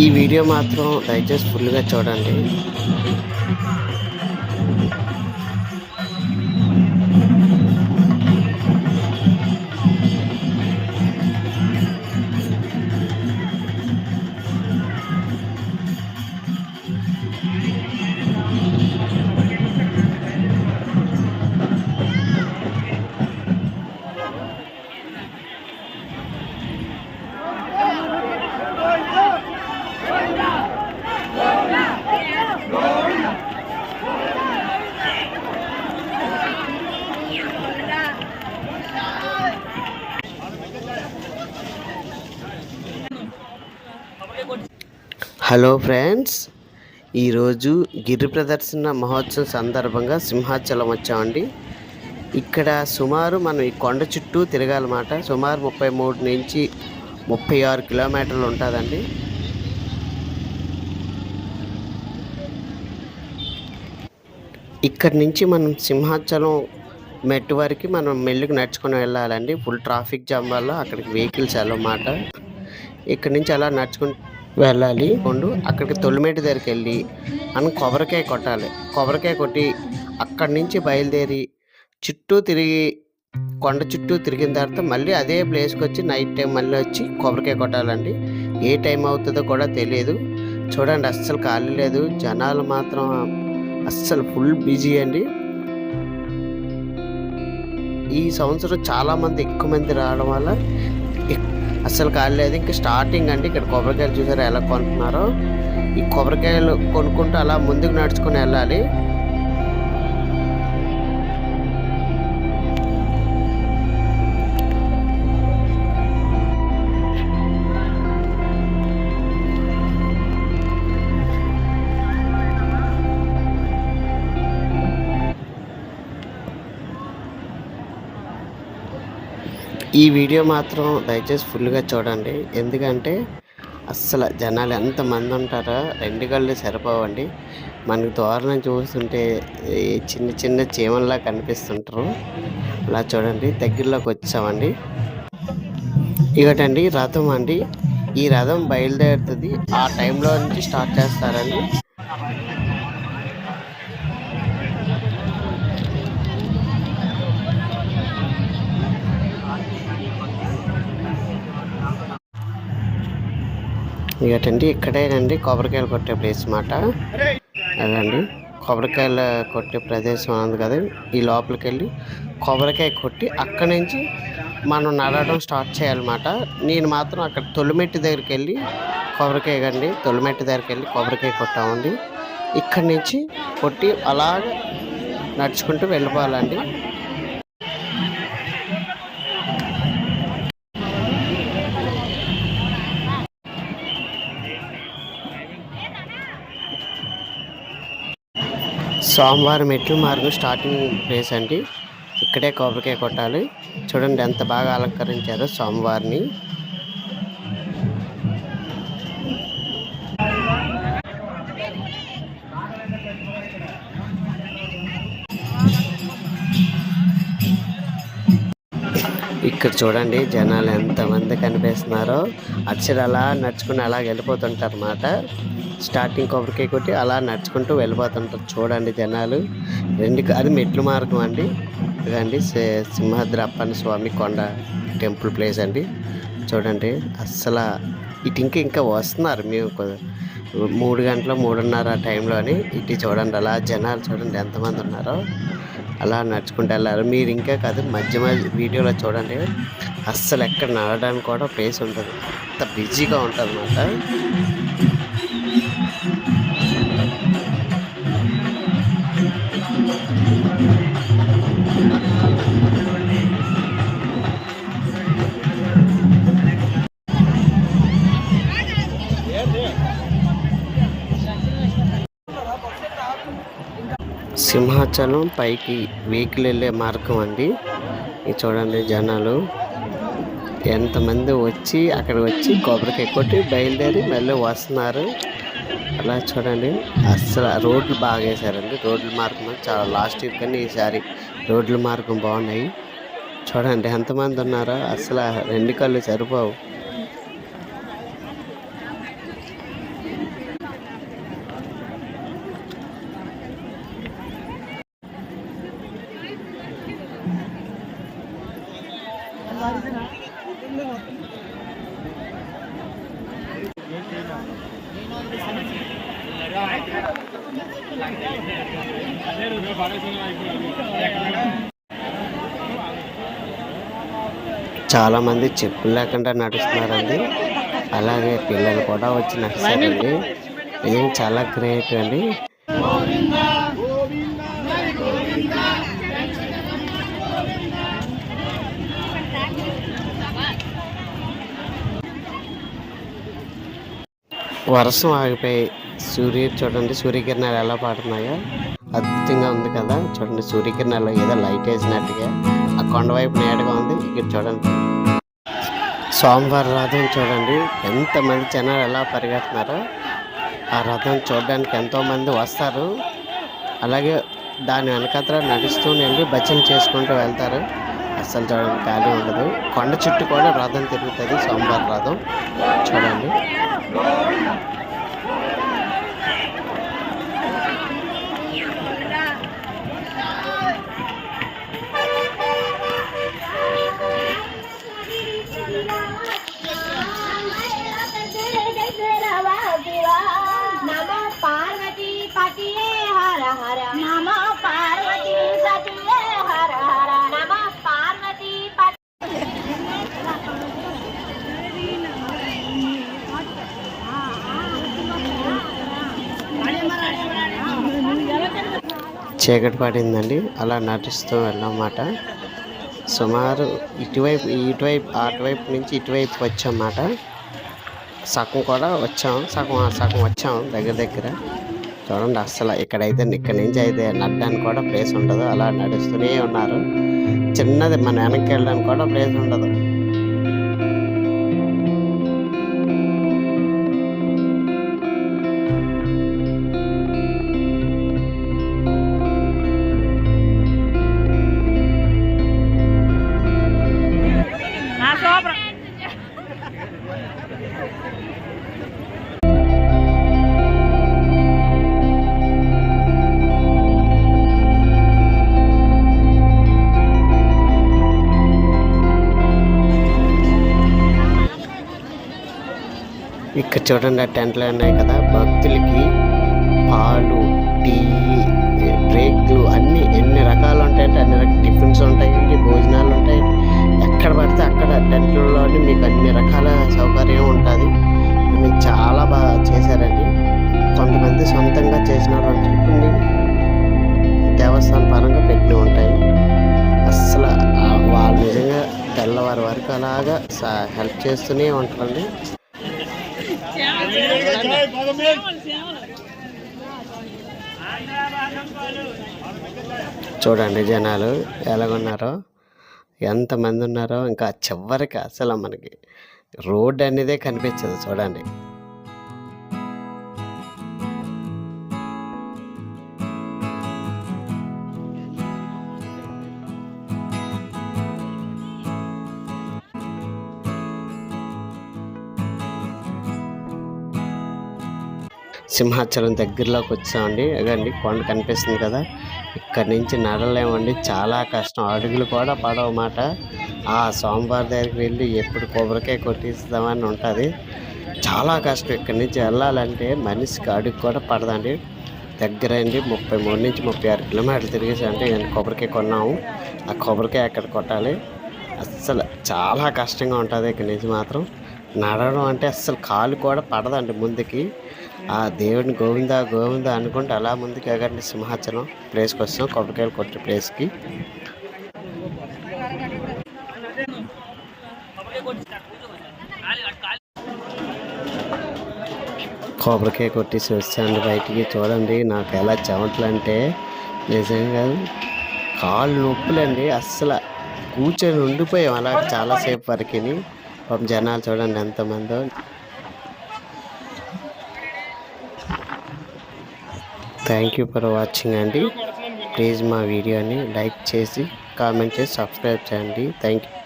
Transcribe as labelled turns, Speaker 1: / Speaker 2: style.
Speaker 1: ఈ వీడియో మాత్రం దయచేసి ఫుల్గా చూడండి. హలో ఫ్రెండ్స్ ఈరోజు గిరి ప్రదర్శన మహోత్సవం సందర్భంగా సింహాచలం వచ్చామండి. ఇక్కడ సుమారు మనం ఈ కొండ చుట్టూ తిరగాలన్నమాట. సుమారు ముప్పై మూడు నుంచి ముప్పై ఆరు కిలోమీటర్లు ఉంటుందండి. ఇక్కడ నుంచి మనం సింహాచలం మెట్టు వరకు మనం మెల్లికి నడుచుకొని వెళ్ళాలండి. ఫుల్ ట్రాఫిక్ జామ్ వల్ల అక్కడికి వెహికల్స్ వెళ్ళమాట ఇక్కడ నుంచి అలా నడుచుకుంటూ వెళ్ళాలి. ఉండు అక్కడికి తొలిమేటి దగ్గరికి వెళ్ళి మనం కొబ్బరికాయ కొట్టాలి. కొబ్బరికాయ కొట్టి అక్కడి నుంచి బయలుదేరి చుట్టూ తిరిగి కొండ చుట్టూ తిరిగిన తర్వాత మళ్ళీ అదే ప్లేస్కి వచ్చి నైట్ టైం మళ్ళీ వచ్చి కొబ్బరికాయ కొట్టాలండి. ఏ టైం అవుతుందో కూడా తెలియదు చూడండి అస్సలు ఖాళీ లేదు. జనాలు మాత్రం అస్సలు ఫుల్ బిజీ అండి. ఈ సంవత్సరం చాలామంది ఎక్కువ మంది రావడం వల్ల ఎక్- అస్సలు కాలేదు ఇంకా స్టార్టింగ్ అండి ఇక్కడ కొబ్బరికాయలు చూసారా ఎలా కొంటున్నారో? ఈ కొబ్బరికాయలు కొనుక్కుంటూ అలా ముందుకు నడుచుకుని వెళ్ళాలి. ఈ వీడియో మాత్రం దయచేసి ఫుల్గా చూడండి. ఎందుకంటే అస్సలు జనాలు ఎంతమంది ఉంటారో రెండు కళ్ళు సరిపోవండి. మనకు దూరం చూస్తుంటే ఈ చిన్న చిన్న చీమల్లా కనిపిస్తుంటారు. అలా చూడండి దగ్గరలోకి వచ్చామండి. ఇకటండి రథం అండి. ఈ రథం బయలుదేరుతుంది. ఆ టైంలో నుంచి స్టార్ట్ చేస్తారండి. ఇకటండి ఇక్కడేనండి కొబ్బరికాయలు కొట్టే ప్లేస్ మాట. అదండి. కొబ్బరికాయలు కొట్టే ప్రదేశం ఉంది కదా. ఈ లోపలికి వెళ్ళి కొబ్బరికాయ కొట్టి అక్కడి నుంచి మనం నడవడం స్టార్ట్ చేయాలన్నమాట. నేను మాత్రం అక్కడ తొలిమెట్టి దగ్గరికి వెళ్ళి కొబ్బరికాయ కండి తొలిమెట్టి దగ్గరికి వెళ్ళి కొబ్బరికాయ కొట్టామండి. ఇక్కడి నుంచి కొట్టి అలాగ నడుచుకుంటూ వెళ్ళిపోవాలండి. సోమవారం మెట్లు మార్గం స్టార్టింగ్ ప్లేస్ అండి. ఇక్కడే కొబ్బరికాయ కొట్టాలి. చూడండి ఎంత బాగా అలంకరించారో సోమవారిని. ఇక్కడ చూడండి జనాలు ఎంతమంది కనిపిస్తున్నారో. అచ్చరు అలా నడుచుకుని అలా వెళ్ళిపోతుంటారు అన్నమాట స్టార్టింగ్ కొబ్బరికాయ కొట్టి అలా నడుచుకుంటూ వెళ్ళిపోతుంటారు. చూడండి జనాలు. రెండు అది మెట్లు మార్గం అండి. ఇదండి సింహాద్రి అప్పన్న స్వామి కొండ టెంపుల్ ప్లేస్ అండి. చూడండి అస్సలు ఇటు ఇంకా ఇంకా వస్తున్నారు. మేము మూడు గంటల మూడున్నర టైంలో అని ఇటు చూడండి అలా జనాలు చూడండి ఎంతమంది ఉన్నారో. అలా నడుచుకుంటూ వెళ్ళారు. మీరు ఇంకా కాదు మధ్య మధ్య వీడియోలో చూడండి. అస్సలు ఎక్కడ నడవడానికి కూడా ప్లేస్ ఉంటుంది అంత బిజీగా ఉంటుంది అన్నమాట సింహాచలం పైకి వెహికల్ వెళ్ళే మార్గం అండి. ఇది చూడండి జనాలు. ఎంతమంది వచ్చి అక్కడ వచ్చి కొబ్బరికాయ కొట్టి బయలుదేరి మళ్ళీ వస్తున్నారు. అలా చూడండి. అసలు రోడ్లు బాగా వేసారండి రోడ్ల మార్గం చాలా లాస్ట్ ఇయర్ కానీ ఈసారి రోడ్ల మార్గం బాగున్నాయి. చూడండి ఎంతమంది ఉన్నారో. అసలు రెండు కళ్ళు సరిపోవు. చాలా మంది చెప్పులు లేకుండా నడుస్తున్నారండి. అలాగే పిల్లలు కూడా వచ్చి నడుస్తారండి. ఇది చాలా గ్రేట్ అండి. వర్షం ఆగిపోయి సూర్యుడు చూడండి సూర్యకిరణాలు ఎలా పడుతున్నాయో అద్భుతంగా ఉంది కదా. చూడండి సూర్యకిరణాలు ఏదో లైట్ వేసినట్టుగా. ఆ కొండ వైపు నేడుగా ఉంది. ఇక్కడ చూడండి. సోమవారం రథం చూడండి. ఎంతమంది జనాలు ఎలా పరిగెడుతున్నారో. ఆ రథం చూడడానికి ఎంతో మంది వస్తారు. అలాగే దాని వెనకత్ర నడుస్తూ వెళ్ళి భజన చేసుకుంటూ వెళ్తారు. అస్సలు చూడండి ఖాళీ ఉండదు. కొండ చుట్టూ కూడా రథం తిరుగుతుంది. సోమవారం రథం. చూడండి. చీకటి పడిందండి. అలా నడుస్తూ వెళ్ళమాట సుమారు ఇటువైపు ఇటువైపు అటువైపు నుంచి ఇటువైపు వచ్చామాట సగం కూడా వచ్చాం. సగం సగం వచ్చాం దగ్గర దగ్గర. చూడండి అస్సలు ఇక్కడైతే ఇక్కడ నుంచి అయితే నడడానికి కూడా ప్లేస్ ఉండదు అలా నడుస్తూనే ఉన్నారు. చిన్నది మన వెనక్కి వెళ్ళడానికి కూడా ప్లేస్ ఉండదు. ఇక్కడ చూడండి ఆ టెంట్లు ఉన్నాయి కదా. భక్తులకి పాలు టీ బ్రేక్లు అన్ని ఎన్ని రకాలు ఉంటాయంటే అన్ని రకాల టిఫిన్స్ ఉంటాయండి భోజనాలు ఉంటాయి. ఎక్కడ పడితే అక్కడ టెంట్లలోని మీకు అన్ని రకాల సౌకర్యం ఉంటుంది. మీకు చాలా బాగా చేశారండి. కొంతమంది సొంతంగా చేసిన వంటలు దేవస్థాన పరంగా పెట్టి ఉంటాయి. అస్సలు వాళ్ళు నిజంగా తెల్లవారి వరకు అలాగా హెల్ప్ చేస్తూనే ఉంటారండి. చూడండి జనాలు ఎలాగున్నారో ఎంతమంది ఉన్నారో ఇంకా చివరికి అసలు మనకి రోడ్ అనేదే కనిపించదు చూడండి. సింహాచలం దగ్గరలోకి వచ్చామండి. అదండి కొండ కనిపిస్తుంది కదా. ఇక్కడ నుంచి నడలేమండి చాలా కష్టం. అడుగులు కూడా పడవమాట ఆ సోమవారి దగ్గరికి వెళ్ళి ఎప్పుడు కొబ్బరికాయ కొట్టిస్తామని ఉంటుంది. చాలా కష్టం. ఇక్కడి నుంచి వెళ్ళాలంటే మనిషికి అడుగు కూడా పడదండి. దగ్గర అండి ముప్పై మూడు నుంచి ముప్పై ఆరు కిలోమీటర్లు తిరిగేసామంటే నేను కొబ్బరికాయ కొన్నాము. ఆ కొబ్బరికాయ ఎక్కడ కొట్టాలి? అస్సలు చాలా కష్టంగా ఉంటుంది ఇక్కడి నుంచి మాత్రం. నడవడం అంటే అస్సలు కాలు కూడా పడదండి ముందుకి. ఆ దేవుడిని గోవింద గోవింద అనుకుంటే అలా ముందుకు ఎగండి సింహాచలం ప్లేస్కి వస్తాం కొబ్బరికాయలు కొట్టే ప్లేస్కి. కొబ్బరికాయ కొట్టేసి వచ్చాను బయటికి చూడండి నాకు ఎలా చెమట్లు అంటే నిజంగా కాళ్ళు నొప్పులండి అస్సలు కూర్చొని ఉండిపోయాం అలా చాలాసేపు వరకు పాపం జనాలు చూడండి ఎంతమందో. థ్యాంక్ యూ ఫర్ వాచింగ్ అండి ప్లీజ్ మా వీడియోని లైక్ చేసి కామెంట్ చేసి సబ్స్క్రైబ్ చేయండి. Thank you